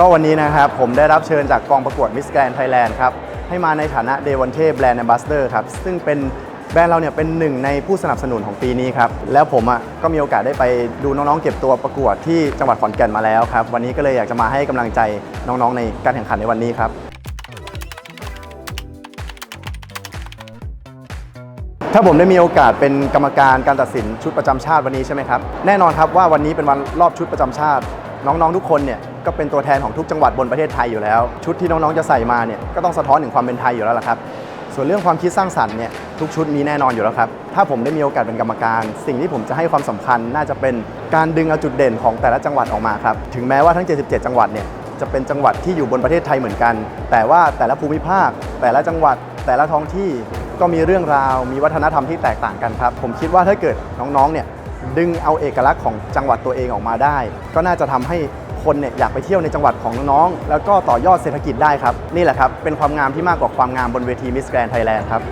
ก็วันนี้นะครับผมได้รับเชิญจากกองประกวด Miss Grand Thailand ครับ ให้มาในฐานะเดวันเทแบรนด์ Ambassador ครับ ซึ่งเป็นแบรนด์เราเนี่ยเป็นหนึ่งในผู้สนับสนุนของปีนี้ครับ แล้วผมอะก็มีโอกาสได้ไปดูน้องๆเก็บตัวประกวดที่จังหวัดขอนแก่นมาแล้วครับ วันนี้ก็เลยอยากจะมาให้กำลังใจน้องๆในการแข่งขันในวันนี้ครับ ถ้าผมได้มีโอกาสเป็นกรรมการการตัดสินชุดประจำชาติวันนี้ใช่ไหมครับ แน่นอนครับว่าวันนี้เป็นวันรอบชุดประจำชาติ น้องๆทุกคนเนี่ย ก็เป็นตัวแทนของทุกจังหวัดบนประเทศไทยอยู่แล้ว ชุดที่น้องๆจะใส่มาเนี่ยก็ต้องสะท้อนถึงความเป็นไทยอยู่แล้วล่ะครับ ส่วนเรื่องความคิดสร้างสรรค์เนี่ยทุกชุดมีแน่นอนอยู่แล้วครับ ถ้าผมได้มีโอกาสเป็นกรรมการ สิ่งที่ผมจะให้ความสำคัญน่าจะเป็นการดึงเอาจุดเด่นของแต่ละจังหวัดออกมาครับ ถึงแม้ว่าทั้ง 77 จังหวัดเนี่ยจะเป็นจังหวัดที่อยู่บนประเทศไทยเหมือนกัน แต่ว่าแต่ละภูมิภาค แต่ละจังหวัด แต่ละท้องที่ก็มีเรื่องราว มีวัฒนธรรมที่แตกต่างกันครับ ผมคิดว่าถ้าเกิดน้องๆเนี่ยดึงเอาเอกลักษณ์ของจังหวัดตัวเองออกมาได้ ก็น่าจะทำให้ คนเนี่ยอยากไปเที่ยวในจังหวัดของน้องๆแล้วก็ต่อยอดเศรษฐกิจได้ครับ นี่แหละครับ เป็นความงามที่มากกว่าความงามบนเวทีมิสแกรนไทยแลนด์ครับ